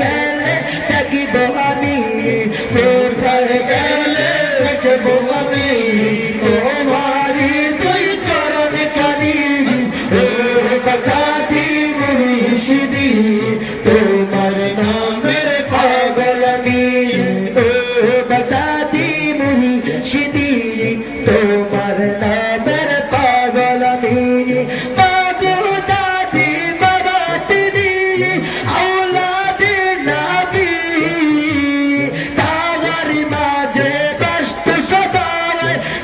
গেলে থাকিব আমি। তোর ঘরে গেলে থাকিব আমি। তোমারি তুই চরণ কানি। কথা দিব সিদি তোমার নামের পাগল আমি। কথা দিব সিদি